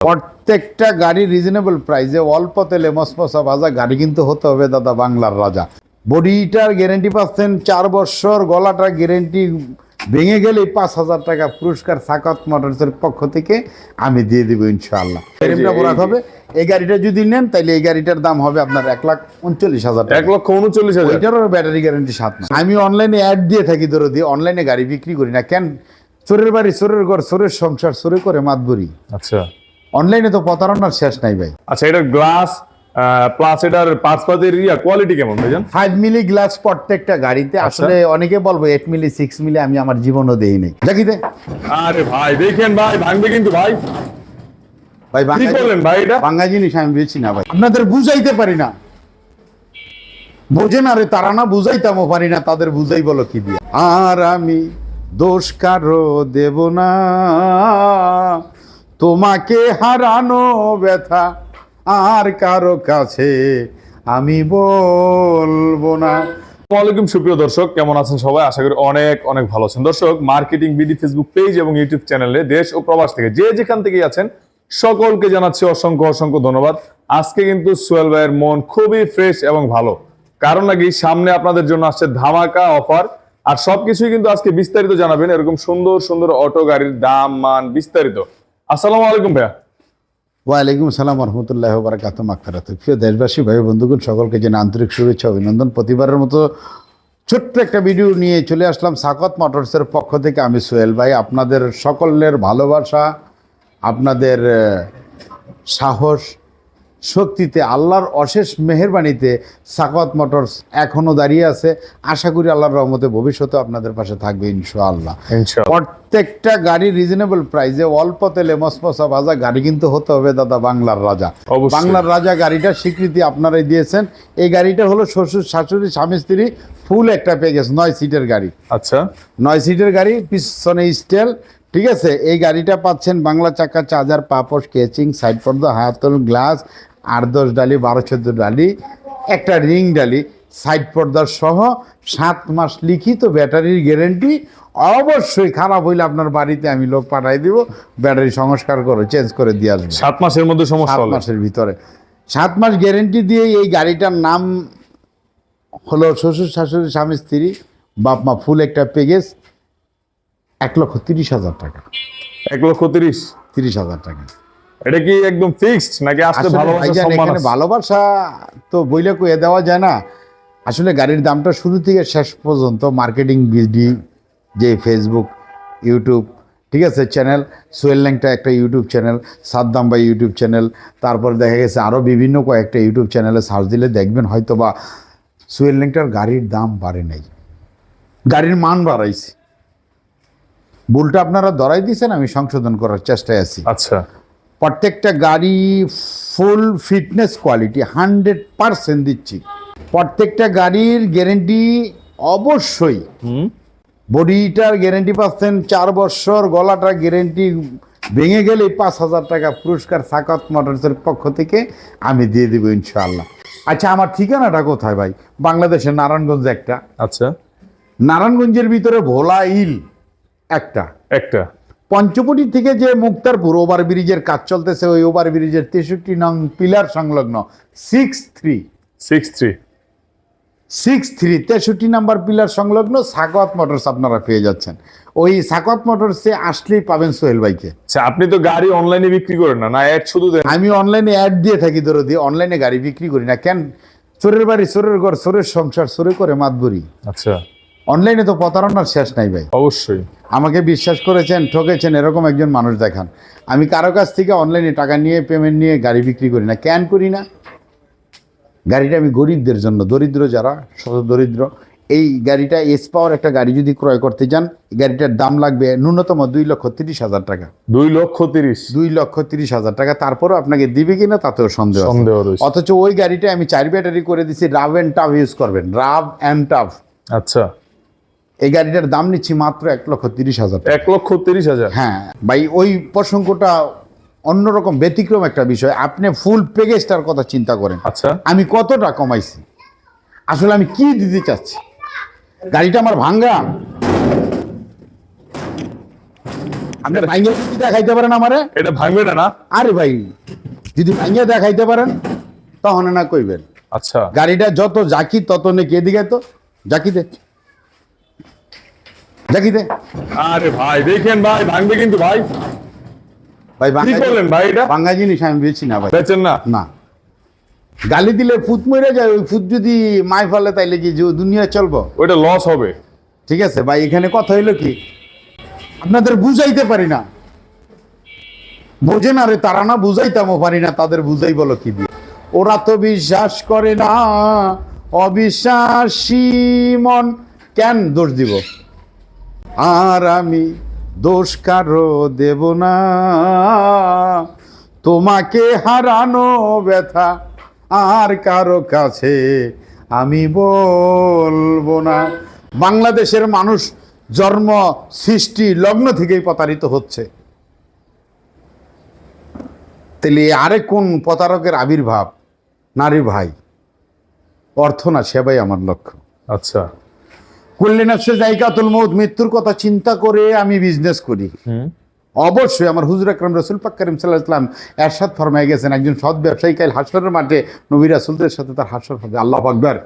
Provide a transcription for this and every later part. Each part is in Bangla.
প্রত্যেকটা গাড়ি রিজনেবল প্রাইসে অল্প তেলে মসমসা ভাজা গাড়ি কিন্তু হতে হবে দাদা বাংলার রাজা। বডিটার গ্যারেন্টি পাচ্ছেন চার বছর গলাটার গ্যারেন্টি ভেঙে গেলেই পাঁচ হাজার টাকা পুরস্কার সাকাত মোটরসের পক্ষ থেকে আমি দিয়ে দিব ইনশাআল্লাহ। ফ্রেমটা বোরাক হবে। এই গাড়িটা যদি নেন তাহলে এই গাড়িটার দাম হবে আপনার এক লাখ উনচল্লিশ হাজার এক লক্ষ উনচল্লিশ হাজার। এটারও ব্যাটারি গ্যারেন্টি সাত মাস। আমি অনলাইনে অ্যাড দিয়ে থাকি ধরো দিয়ে অনলাইনে গাড়ি বিক্রি করি না। কেন? চোরের বাড়ি চোরের ঘর চোরের সংসার চোরে করে মাতবরি। আচ্ছা। অনলাইনে তো প্রতারণার শেষ নাই ভাই। আচ্ছা এটার গ্লাস প্লাস এটার ইয়া কোয়ালিটি কেমন ভাইজান? মিলি গ্লাস প্রত্যেকটা গাড়িতে আচ্ছা। আসলে অনেকে বলব মিলি মিলি আমি আমার জীবনও দেই নাই। দেখিতে আরে ভাই দেখেন ভাই ভাঙবে কিন্তু ভাই। ভাই ভাই এটা? বাংলা জিনিস আমি বেছি না ভাই। আপনাদের বুঝাইতে পারি না। বোঝে না রে তারা না বুঝাইতামও পারি না তাদের বুঝাই বলো কি দিয়ে। আর আমি দোষ কারও দেব না। তোমাকে হারানো ব্যথা আর কারও কাছে আমি বলব না। ওয়ালাইকুম সুপ্রিয় দর্শক, কেমন আছেন সবাই? আশা করি অনেক অনেক ভালো আছেন। দর্শক মার্কেটিং বিডি ফেসবুক পেজ এবং ইউটিউব চ্যানেলে দেশ ও প্রবাস থেকে যে যেখান থেকে আছেন, সকলকে জানাচ্ছি অসংখ্য অসংখ্য ধন্যবাদ। আজকে কিন্তু সোহেল ভাইয়ের মন খুবই ফ্রেশ এবং ভালো। কারণ নাকি সামনে আপনাদের জন্য আসছে ধামাকা অফার আর সবকিছুই কিন্তু আজকে বিস্তারিত জানাবেন। এরকম সুন্দর সুন্দর অটো গাড়ির দাম, মান বিস্তারিত। আসসালামু আলাইকুম ভাইয়া। ওয়ালাইকুম আসসালাম রহমতুল্লাহ বারাকাত মাকফেরাত প্রিয় দেশবাসী, ভাই বন্ধুগণ, সকলকে যেন আন্তরিক শুভেচ্ছা অভিনন্দন। প্রতিবারের মতো ছোট্ট একটা ভিডিও নিয়ে চলে আসলাম সাকত মোটরসের পক্ষ থেকে। আমি সোহেল ভাই, আপনাদের সকলের ভালোবাসা, আপনাদের সাহস শক্তিতে আল্লাহর অশেষ মেহেরবানিতে সাকত মোটরস এখনও দাঁড়িয়ে আছে। আশা করি আল্লাহর রহমতে ভবিষ্যতে আপনাদের পাশে থাকবে ইনশাআল্লাহ। প্রত্যেকটা গাড়ি রিজনেবল প্রাইসে অল্প তেলে মসমসা ভাজা গাড়ি কিন্তু হতে হবে দাদা বাংলার রাজা। বাংলার রাজা গাড়িটার স্বীকৃতি আপনারাই দিয়েছেন। এই গাড়িটা হলো শ্বশুর শাশুড়ি স্বামী স্ত্রী ফুল একটা প্যাকেজ নয় সিটের গাড়ি। আচ্ছা। নয় সিটের গাড়ি পিছনে স্টেল ঠিক আছে? এই গাড়িটা পাচ্ছেন বাংলা চাকা চার্জার পাপস কেচিং সাইড পর্দা হাতল গ্লাস আট দশ ডালি বারো চোদ্দ ডালি একটা রিং ডালি সাইড পর্দার সহ সাত মাস লিখিত ব্যাটারির গ্যারেন্টি। অবশ্যই খারাপ হইলে আপনার বাড়িতে আমি লোক পাঠাই দিব ব্যাটারি সংস্কার করে চেঞ্জ করে দিয়ে আসবে। সাত মাসের মধ্যে সমস্যা সাত মাসের ভিতরে। সাত মাস গ্যারেন্টি দিয়ে এই গাড়িটার নাম হলো শ্বশুর শাশুড়ি স্বামী স্ত্রী বাপ মা ফুল একটা প্যাকেজ এক লক্ষ তিরিশ হাজার টাকা। এক লক্ষ তিরিশ? তিরিশ হাজার টাকা। এটা কি একদম ফিক্সড নাকি আসলে ভালোবাসা এখানে ভালোবাসা তো বইলে কয়ে দেওয়া যায় না। আসলে গাড়ির দামটা শুরু থেকে শেষ পর্যন্ত মার্কেটিং বিডি যে ফেসবুক ইউটিউব ঠিক আছে চ্যানেল সোয়েল ল্যাংটা একটা ইউটিউব চ্যানেল সাদ্দাম বা ইউটিউব চ্যানেল তারপর দেখা গেছে আরও বিভিন্ন কয়েকটা ইউটিউব চ্যানেলে সার্চ দিলে দেখবেন হয়তো বা সোয়েল ল্যাংটার গাড়ির দাম বাড়ে নাই। গাড়ির মান বাড়াইছে। ভুলটা আপনারা ধরাই দিয়েছেন আমি সংশোধন করার চেষ্টায় আছি। আচ্ছা। প্রত্যেকটা গাড়ি full fitness quality hundred percent দিচ্ছি। প্রত্যেকটা গাড়ির গ্যারেন্টি অবশ্যই। বডিটার গ্যারেন্টি পাচ্ছেন চার বছর গলাটার গ্যারেন্টি ভেঙে গেলেই পাঁচ হাজার টাকা পুরস্কার সাকাত মোটরসের পক্ষ থেকে আমি দিয়ে দেবো ইনশাআল্লাহ। আচ্ছা আমার ঠিকানাটা কোথায় ভাই? বাংলাদেশের নারায়ণগঞ্জ একটা। আচ্ছা। নারায়ণগঞ্জের ভিতরে ভোলা ইল। একটা। একটা। পঞ্চবটি থেকে যে মুক্তারপুর ওভার ব্রিজের কাজ চলতেছে ওই ওভার ব্রিজের তেষট্টি নং পিলার সংলগ্ন six three. Six three. Six three তেষট্টি নাম্বার পিলার সংলগ্ন সাকওয়াত মোটরস আপনারা পেয়ে যাচ্ছেন। ওই সাকওয়াত মোটরসে আসলেই পাবেন সোহেল ভাইকে। আচ্ছা আপনি তো গাড়ি অনলাইনে বিক্রি করেন না না অ্যাড শুধু দেন? আমি অনলাইনে অ্যাড দিয়ে থাকি ধরো দিয়ে অনলাইনে গাড়ি বিক্রি করি না। কেন? চোরের বাড়ি চোরের ঘর চোরের সংসার চোরে করে মাতবরি। আচ্ছা। অনলাইনে তো প্রতারণার শেষ নাই ভাই। অবশ্যই। আমাকে বিশ্বাস করেছেন ঠকেছেন এরকম একজন মানুষ দেখান। আমি কারও কাছ থেকে অনলাইনে টাকা নিয়ে পেমেন্ট নিয়ে গাড়ি বিক্রি করি না। কেন করি না? গাড়িটা আমি গরিবদের জন্য দরিদ্র যারা শত দরিদ্র এই গাড়িটা এস পাওয়ার একটা গাড়ি যদি ক্রয় করতে যান গাড়িটার দাম লাগবে ন্যূনতম দুই লক্ষ তিরিশ হাজার টাকা। দুই লক্ষ তিরিশ। দুই লক্ষ তিরিশ হাজার টাকা তারপরও আপনাকে দিবে কিনা তাতেও সন্দেহ সন্দেহ অথচ ওই গাড়িটা আমি চার ব্যাটারি করে দিছি রাভ অ্যান্ড টাফ ইউজ করবেন রাভ অ্যান্ড টাফ আচ্ছা। এই গাড়িটার দাম নিচ্ছি মাত্র এক লক্ষ তিরিশ হাজার এক লক্ষ তিরিশ হাজার? হ্যাঁ ভাই ওই প্রসঙ্গটা অন্যরকম ব্যতিক্রম একটা বিষয়। আপনি ফুল প্যাকেজটার কথা চিন্তা করেন। আচ্ছা। আমি কতটা কমাইছি? আসলে আমি কি দিতে চাচ্ছি? গাড়িটা আমার ভাঙ্গা। আপনি ভাঙ্গে যদি দেখাইতে পারেন আমারে। এটা ভাঙবে না? আরে ভাই যদি ভাঙ্গে দেখাইতে পারেন তখন না কইবেন। আচ্ছা। গাড়িটা যত জাকি তত নাকি এদিকে তো জাকিতে জাকিতে আরে ভাই দেখেন ভাই ভাঙবে কিন্তু ভাই। ভাই কি করলেন ভাই এটা? ভাঙ্গা জিনিস আমি না ভাই। বেচেন না? না। গালি দিলে ফুট মরে যায় ওই ফুট যদি মাই ফেলে তাইলে কি যে দুনিয়া চলবো? ওইটা লস হবে। ঠিক আছে ভাই এখানে কথা হইল কি? আপনাদের বুঝাইতে পারি না। বোঝে না রে তারা না বুঝাইতামও পারি না তাদের বুঝাই বলো কি দিয়ে? ওরা তো বিশ্বাস করে না অবিশ্বাসী মন। কেন দোষ দিব? আর আমি দোষ কারও দেব না। তোমাকে হারানো ব্যথা আর কারও কাছে আমি বলব না। বাংলাদেশের মানুষ জন্ম, সৃষ্টি, লগ্ন থেকেই প্রতারিত হচ্ছে। তাহলে আরেক কোন প্রতারকের আবির্ভাব? নারী ভাই, অর্থ না, সেবাই আমার লক্ষ্য। আচ্ছা। কল্যাণার্সে জায়গাতুল মৌত মৃত্যুর কথা চিন্তা করে আমি বিজনেস করি। অবশ্যই আমার হুজুর আকরম রসুল পাক করিম সাল্লাহ ইসলাম এরশাদ ফরমায় গেছেন একজন সৎ ব্যবসায়ী কাল হাসরের মাঠে নবী রাসুলদের সাথে তার হাসর হবে। আল্লাহ আকবর।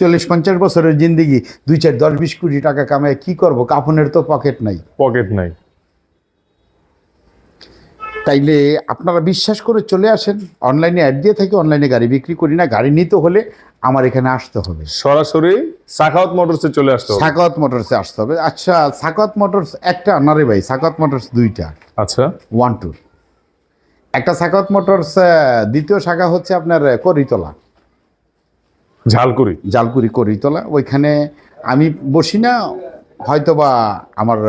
চল্লিশ পঞ্চাশ বছরের জিন্দিগি দুই চার দশ বিশ কোটি টাকা কামায় কি করব? কাফনের তো পকেট নাই। পকেট নাই। তাইলে আপনারা বিশ্বাস করে চলে আসেন। অনলাইনে অ্যাড দিয়ে থাকি অনলাইনে গাড়ি বিক্রি করি না। গাড়ি নিতে হলে আমার এখানে আসতে হবে। সরাসরি সাকাওয়াত মোটরসে চলে আসতে হবে। সাকাওয়াত মোটরসে আসতে হবে। আচ্ছা সাকাওয়াত মোটরস একটা না রে ভাই সাকাওয়াত মোটরস দুইটা। আচ্ছা। ওয়ান টু একটা সাকাওয়াত মোটরস দ্বিতীয় শাখা হচ্ছে আপনার করিতলা। ঝালকুড়ি। ঝালকুড়ি করিতলা। ওইখানে আমি বসি না হয়তোবা আমার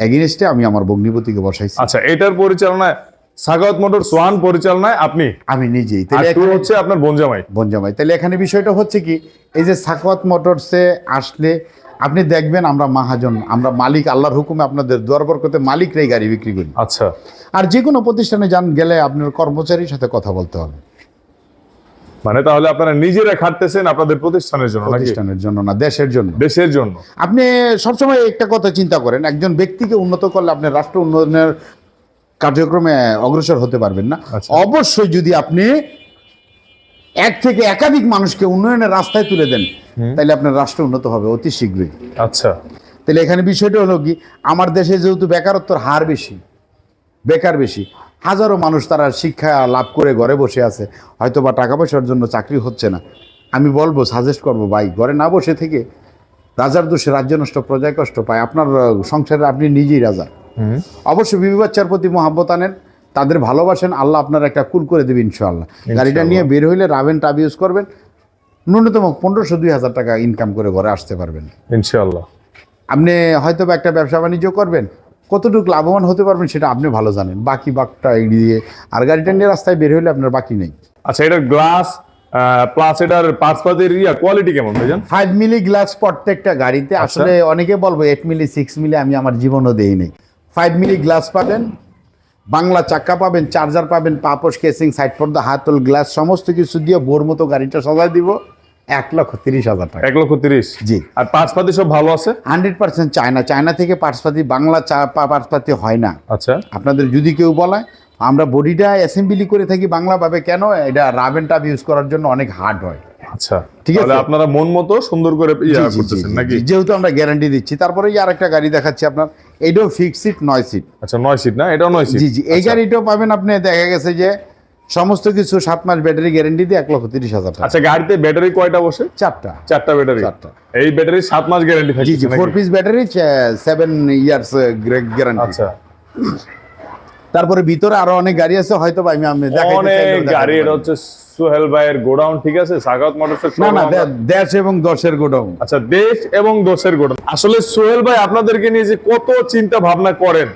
এগেনস্টে আমি আমার বগ্নিপতিকে বসাইছি। আচ্ছা এটার পরিচালনায় সাখাওয়াত মোটর সোয়ান পরিচালনায় আপনি? আমি নিজেই। তাহলে হচ্ছে আপনার বনজামাই বনজামাই। তাহলে এখানে বিষয়টা হচ্ছে কি এই যে সাকওয়াত মোটরসে আসলে আপনি দেখবেন আমরা মাহাজন আমরা মালিক আল্লাহর হুকুমে আপনাদের দুয়ার বরকতে মালিকরাই গাড়ি বিক্রি করি। আচ্ছা। আর যে কোনো প্রতিষ্ঠানে যান গেলে আপনার কর্মচারীর সাথে কথা বলতে হবে। মানে তাহলে আপনারা নিজেরা খাটতেছেন আপনাদের প্রতিষ্ঠানের জন্য প্রতিষ্ঠানের জন্য না দেশের জন্য। দেশের জন্য। আপনি সবসময় একটা কথা চিন্তা করেন একজন ব্যক্তিকে উন্নত করলে আপনি রাষ্ট্র উন্নয়নের কার্যক্রমে অগ্রসর হতে পারবেন না। আচ্ছা। অবশ্যই যদি আপনি এক থেকে একাধিক মানুষকে উন্নয়নের রাস্তায় তুলে দেন তাহলে আপনার রাষ্ট্র উন্নত হবে অতি শীঘ্রই। আচ্ছা। তাহলে এখানে বিষয়টা হলো কি আমার দেশে যেহেতু বেকারত্বর হার বেশি বেকার বেশি হাজারো মানুষ তারা শিক্ষা লাভ করে ঘরে বসে আছে হয়তো বা টাকা পয়সার জন্য চাকরি হচ্ছে না। আমি বলব সাজেস্ট করব ভাই ঘরে না বসে থেকে রাজার দোষে রাজ্য নষ্ট প্রজায় কষ্ট পায়। আপনার সংসারে আপনি নিজেই রাজা। অবশ্যই বিবি বাচ্চার প্রতি মহাব্বত আনেন তাদের ভালোবাসেন আল্লাহ আপনার একটা কুল করে দেবে ইনশাআল্লাহ। গাড়িটা নিয়ে বের হইলে রাবেন টাব ইউজ করবেন ন্যূনতম পনেরোশো দুই হাজার টাকা ইনকাম করে ঘরে আসতে পারবেন। ইনশাআল্লাহ। আপনি হয়তো একটা ব্যবসা বাণিজ্য করবেন কতটুকু লাভবান হতে পারবেন সেটা আপনি ভালো জানেন। বাকি বাকটা এড়িয়ে আর গাড়িটা নিয়ে রাস্তায় বের হইলে আপনার বাকি নেই। আচ্ছা এটা গ্লাস প্লাস এটার পাঁচপাতির ইয়া কোয়ালিটি কেমন ভাইজান? ফাইভ মিলি গ্লাস প্রত্যেকটা গাড়িতে। আসলে অনেকে বলব এইট মিলি সিক্স মিলি আমি আমার জীবনও দেই নেই। ফাইভ মিলি গ্লাস পাবেন বাংলা চাক্কা পাবেন চার্জার পাবেন পাপোশ কেসিং সাইড পর্দা হাতল গ্লাস সমস্ত কিছু দিয়ে বোর মতো গাড়িটা সাজায় দিব। এক লক্ষ তিরিশ হাজার টাকা। এক লক্ষ তিরিশ? জি। আর পাঁচপাতি সব ভালো আছে? Hundred percent China. চায়না থেকে পার্সপাতি বাংলা চা পার্সপাতি হয় না। আচ্ছা। আপনাদের যদি কেউ বলায় আমরা বডিটা অ্যাসেম্বলি করে থাকি বাংলাভাবে কেন? এটা রাব অ্যান্ড টাব ইউজ করার জন্য অনেক হার্ড হয়। আচ্ছা। ঠিক আছে। আপনারা মন মতো সুন্দর করে ইয়া করতেছেন নাকি? যেহেতু আমরা গ্যারান্টি দিচ্ছি তারপরে আর একটা গাড়ি দেখাচ্ছি আপনার। এইটাও ফিক্স সিট নয় সিট আচ্ছা নয় সিট না? এটাও নয় সিট জি জি এই গাড়িটাও পাবেন আপনি দেখা গেছে যে সমস্ত কিছু সাত মাস ব্যাটারি গ্যারেন্টি দিয়ে এক লক্ষ তিরিশ হাজার টাকা। আচ্ছা গাড়িতে ব্যাটারি কয়টা বসে? চারটা। চারটা ব্যাটারি চারটা। এই ব্যাটারি সাত মাস গ্যারেন্টি থাকে জি জি four piece battery seven years guarantee আচ্ছা। তারপরে ভিতরে আরও অনেক গাড়ি আছে হয়তো আমি আমি অনেক গাড়ি এটা হচ্ছে সোহেল ভাইয়ের গোডাউন ঠিক আছে? সাগাত মোটরসের না না দেশ এবং দশের গোডাউন। আচ্ছা দেশ এবং দোষের গোডাউন। আসলে সোহেল ভাই আপনাদেরকে নিয়ে যে কত চিন্তা ভাবনা করেন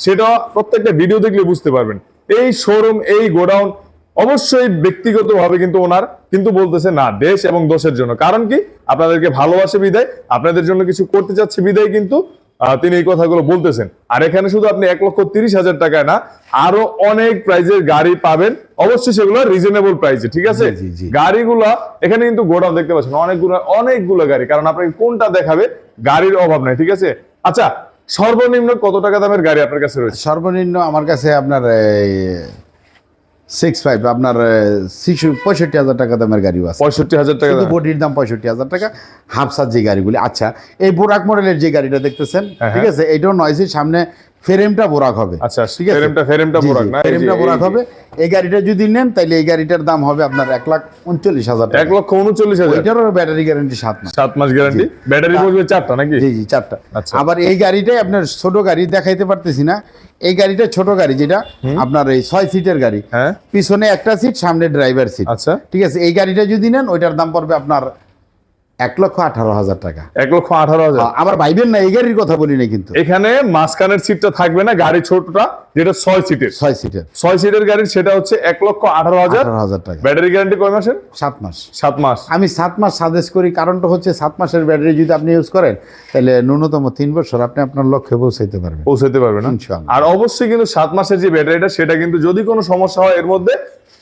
সেটা প্রত্যেকটা ভিডিও দেখলে বুঝতে পারবেন। এই শোরুম এই গোডাউন অবশ্যই ব্যক্তিগতভাবে কিন্তু ওনার কিন্তু বলতেছে না দেশ এবং দোষের জন্য। কারণ কি? আপনাদেরকে ভালোবাসে বিদায় আপনাদের জন্য কিছু করতে চাচ্ছে বিদায় কিন্তু তিনি এই কথাগুলো বলতেছেন। আর এখানে শুধু আপনি এক লক্ষ তিরিশ হাজার টাকায় না আরও অনেক প্রাইজের গাড়ি পাবেন। অবশ্যই সেগুলো রিজনেবল প্রাইসে ঠিক আছে। গাড়িগুলা এখানে কিন্তু গোডাউন দেখতে পাচ্ছেন অনেকগুলো অনেকগুলো গাড়ি। কারণ আপনাকে কোনটা দেখাবে গাড়ির অভাব নাই ঠিক আছে? আচ্ছা সর্বনিম্ন কত টাকা দামের গাড়ি আপনার কাছে রয়েছে? সর্বনিম্ন আমার কাছে আপনার সিক্স ফাইভ আপনার পঁয়ষট্টি হাজার টাকা দামের গাড়িও আছে। পঁয়ষট্টি হাজার টাকা। বডির দাম পঁয়ষট্টি হাজার টাকা হাফসার যে গাড়িগুলি। আচ্ছা এই বোরাক মডেলের যে গাড়িটা দেখতেছেন হ্যাঁ, ঠিক আছে? এইটাও নয় সামনে ফ্রেমটা বোরাক হবে। আচ্ছা ঠিক আছে? ফ্রেমটা ফ্রেমটা বোরাক না? ফ্রেমটা বোরাক হবে। এই গাড়িটা যদি নেন তাহলে এই গাড়িটার দাম হবে আপনার এক লাখ উনচল্লিশ হাজার এক লক্ষ উনচল্লিশ হাজার? ওইটারও ব্যাটারি গ্যারান্টি সাত মাস। সাত মাস গ্যারান্টি ব্যাটারি বলবে চারটা নাকি? জি জি চারটা। আচ্ছা। আবার এই গাড়িটাই আপনার ছোট গাড়ি দেখাইতে পারতেছি না। এই গাড়িটা ছোট গাড়ি যেটা আপনার এই ছয় সিটের গাড়ি। হ্যাঁ। পিছনে একটা সিট সামনে ড্রাইভার সিট আচ্ছা। ঠিক আছে? এই গাড়িটা যদি নেন ওইটার দাম পড়বে আপনার এক লক্ষ আঠারো হাজার টাকা। এক লক্ষ আঠারো হাজার। আমার ভাইবেন না এই গাড়ির কথা বলি না কিন্তু। এখানে মাঝখানের সিটটা থাকবে না গাড়ি ছোটটা। যেটা ছয় সিটের ছয় সিটের ছয় সিটের গাড়ি সেটা হচ্ছে এক লক্ষ আঠারো হাজার। হাজার টাকা। ব্যাটারি গ্যারান্টি কয় মাসের? সাত মাস। সাত মাস। আমি সাত মাস সাজেস্ট করি কারণটা হচ্ছে সাত মাসের ব্যাটারি যদি আপনি ইউজ করেন তাহলে ন্যূনতম তিন বছর আপনি আপনার লক্ষ্যে পৌঁছাইতে পারবেন। পৌঁছাতে পারবে না? ইনশাআল্লাহ। আর অবশ্যই কিন্তু সাত মাসের যে ব্যাটারিটা সেটা কিন্তু যদি কোনো সমস্যা হয় এর মধ্যে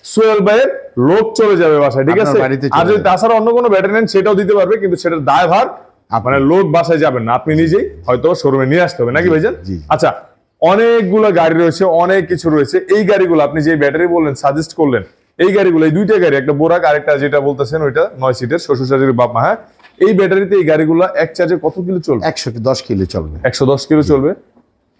সোয়েল ভাইয়ের লোক চলে যাবে বাসায় ঠিক আছে? আর যদি তাছাড়া অন্য কোনো ব্যাটারি নেন সেটাও দিতে পারবে কিন্তু সেটার দায়ভার আপনার লোক বাসায় যাবেন না। আপনি নিজেই হয়তো শোরুমে নিয়ে আসতে হবে নাকি ভাইজান? জি। আচ্ছা অনেকগুলো গাড়ি রয়েছে অনেক কিছু রয়েছে। এই গাড়িগুলো আপনি যে ব্যাটারি বললেন সাজেস্ট করলেন এই গাড়িগুলো এই দুইটা গাড়ি একটা বোরাক আরেকটা যেটা বলতেছেন ওইটা নয় সিটের শ্বশুর শাশুড়ির বাপ মা হ্যাঁ? এই ব্যাটারিতে এই গাড়িগুলো এক চার্জে কত কিলো চলবে? একশো দশ কিলো চলবে। একশো দশ কিলো চলবে।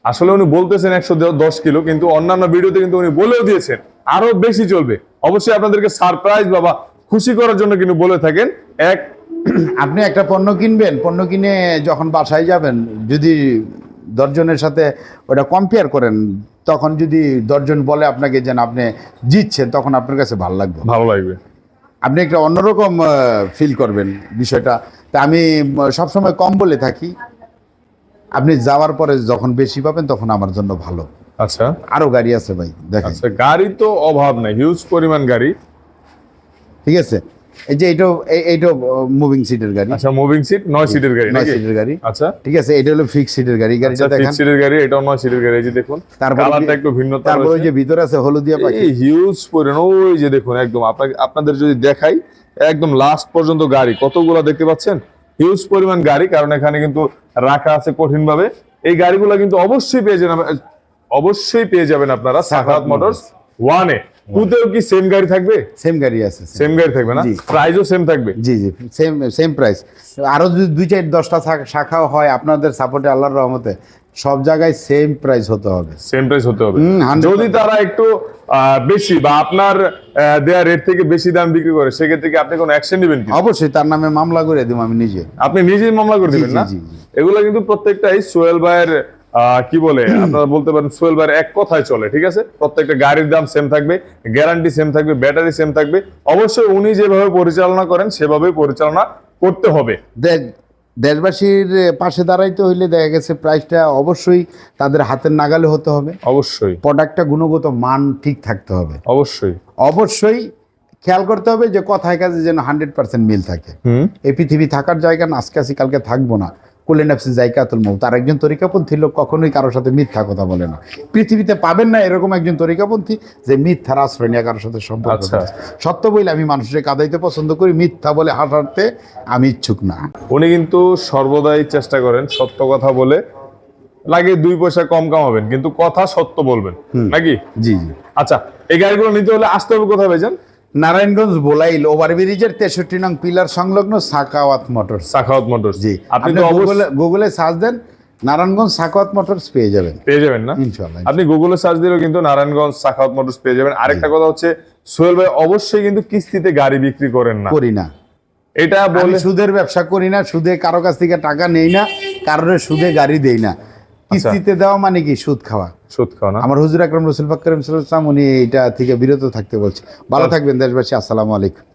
আসলে উনি বলতেছেন একশো দশ কিলো কিন্তু অন্যান্য ভিডিওতে কিন্তু উনি বলেও দিয়েছেন আরও বেশি চলবে। অবশ্যই আপনাদেরকে সারপ্রাইজ বাবা খুশি করার জন্য কিন্তু বলে থাকেন। এক আপনি একটা পণ্য কিনবেন পণ্য কিনে যখন বাসায় যাবেন যদি দশজনের সাথে ওটা কম্পেয়ার করেন তখন যদি দশজন বলে আপনাকে যেন আপনি জিতছেন তখন আপনার কাছে ভালো লাগবে। ভালো লাগবে। আপনি একটা অন্যরকম ফিল করবেন বিষয়টা। তা আমি সবসময় কম বলে থাকি। আপনি যাওয়ার পরে যখন বেশি পাবেন তখন আমার জন্য ভালো। আচ্ছা। আরও গাড়ি আছে ভাই দেখেন। আচ্ছা গাড়ি তো অভাব নাই হিউজ পরিমাণ গাড়ি। ঠিক আছে? এই যে এইটাও এই- এইটাও মুভিং সিটের গাড়ি। আচ্ছা মুভিং সিট নয় সিটের গাড়ি নয় সিটের গাড়ি। আচ্ছা। ঠিক আছে এটা হলো ফিক্স সিটের গাড়ি। গাড়িটা দেখেন। সিক্স সিটের গাড়ি এটাও নয় সিটের গাড়ি যে দেখুন। তারপরে কালারটা একটু ভিন্নতা তারপরে ওই যে ভিতরে আছে হলুদিয়া পাখি। হিউজ পরিমাণ ওই যে দেখুন একদম আপনাকে আপনাদের যদি দেখাই একদম লাস্ট পর্যন্ত গাড়ি কতগুলো দেখতে পাচ্ছেন? হিউজ পরিমাণ গাড়ি কারণ এখানে কিন্তু রাখা আছে কঠিন ভাবে এই গাড়িগুলো কিন্তু অবশ্যই পেয়ে যাবেন অবশ্যই পেয়ে যাবেন আপনারা সাখাত মোটরস। ওয়ানে। টুতেও কি সেম গাড়ি থাকবে? সেম গাড়ি আছে সেম গাড়ি থাকবে না। প্রাইসও সেম থাকবে? জি জি সেম সেম প্রাইস আরও যদি দুই চার দশটা শাখাও হয় আপনাদের সাপোর্টে আল্লাহর রহমতে সব জায়গায় সেম প্রাইস হতে হবে। সেম প্রাইস হতে হবে। যদি তারা একটু বেশি বা আপনার দেয়া রেট থেকে বেশি দাম বিক্রি করে সেক্ষেত্রে কি আপনি কোনো অ্যাকশন নেবেন কি? অবশ্যই তার নামে মামলা করে দিব আমি নিজে। আপনি নিজেই মামলা করে দিবেন না। এগুলো কিন্তু প্রত্যেকটাই সোহেল ভাইয়ের কি বলে আপনারা বলতে পারেন সোহেল ভাইয়ের এক কথায় চলে ঠিক আছে? প্রত্যেকটা গাড়ির দাম সেম থাকবে গ্যারান্টি সেম থাকবে ব্যাটারি সেম থাকবে। অবশ্যই উনি যেভাবে পরিচালনা করেন সেভাবে পরিচালনা করতে হবে। দেখ দেশবাসীর পাশে দাঁড়াইতে হইলে দেখা গেছে প্রাইসটা অবশ্যই তাদের হাতের নাগালে হতে হবে। অবশ্যই। প্রোডাক্টটা গুণগত মান ঠিক থাকতে হবে। অবশ্যই। অবশ্যই খেয়াল করতে হবে যে কথায় কাজে যেন হান্ড্রেড পার্সেন্ট মিল থাকে। এই পৃথিবী থাকার জায়গা না আজকে আসি কালকে থাকব না। কুলে নাফসি জায়গাতুল মৌ তার একজন তরিকাপন্থী লোক কখনোই কারোর সাথে মিথ্যা কথা বলে না। পৃথিবীতে পাবেন না এরকম একজন তরিকাপন্থী যে মিথ্যার আশ্রয় নিয়ে কারোর সাথে সম্পর্ক আচ্ছা। সত্য বলে আমি মানুষের কাদাইতে পছন্দ করি মিথ্যা বলে হাঁটাতে আমি ইচ্ছুক না। উনি কিন্তু সর্বদাই চেষ্টা করেন সত্য কথা বলে লাগে দুই পয়সা কম কামাবেন কিন্তু কথা সত্য বলবেন। নাকি? জি জি। আচ্ছা এই গাড়িগুলো নিতে হলে আসতে হবে কোথায় ভাইজান? নারায়ণগঞ্জ বোলাইল ওভারব্রিজের তেষট্টি নং পিলার সংলগ্ন সাকাওয়াত মোটরস। সাখাওয়াত মোটরস। জি আপনি তো গুগলে গুগলে সার্চ দেন নারায়ণগঞ্জ সাকাওয়াত মোটরস পেয়ে যাবেন। পেয়ে যাবেন না? ইনশাল্লাহ আপনি গুগলে সার্চ দিলেও কিন্তু নারায়ণগঞ্জ সাখাওয়াত মোটরস পেয়ে যাবেন। আরেকটা কথা হচ্ছে সোহেল ভাই অবশ্যই কিন্তু কিস্তিতে গাড়ি বিক্রি করেন না। করি না। এটা বলে সুদের ব্যবসা করি না সুদে কারও কাছ থেকে টাকা নেই না কারোর সুদে গাড়ি দেই না। কিস্তিতে দেওয়া মানে কি? সুদ খাওয়া। সুদ খাও না। আমার হুজুর আকরম রসুল ফাকরম সাল্লাম উনি এটা থেকে বিরত থাকতে বলছে। ভালো থাকবেন দেশবাসী আসসালামু আলাইকুম।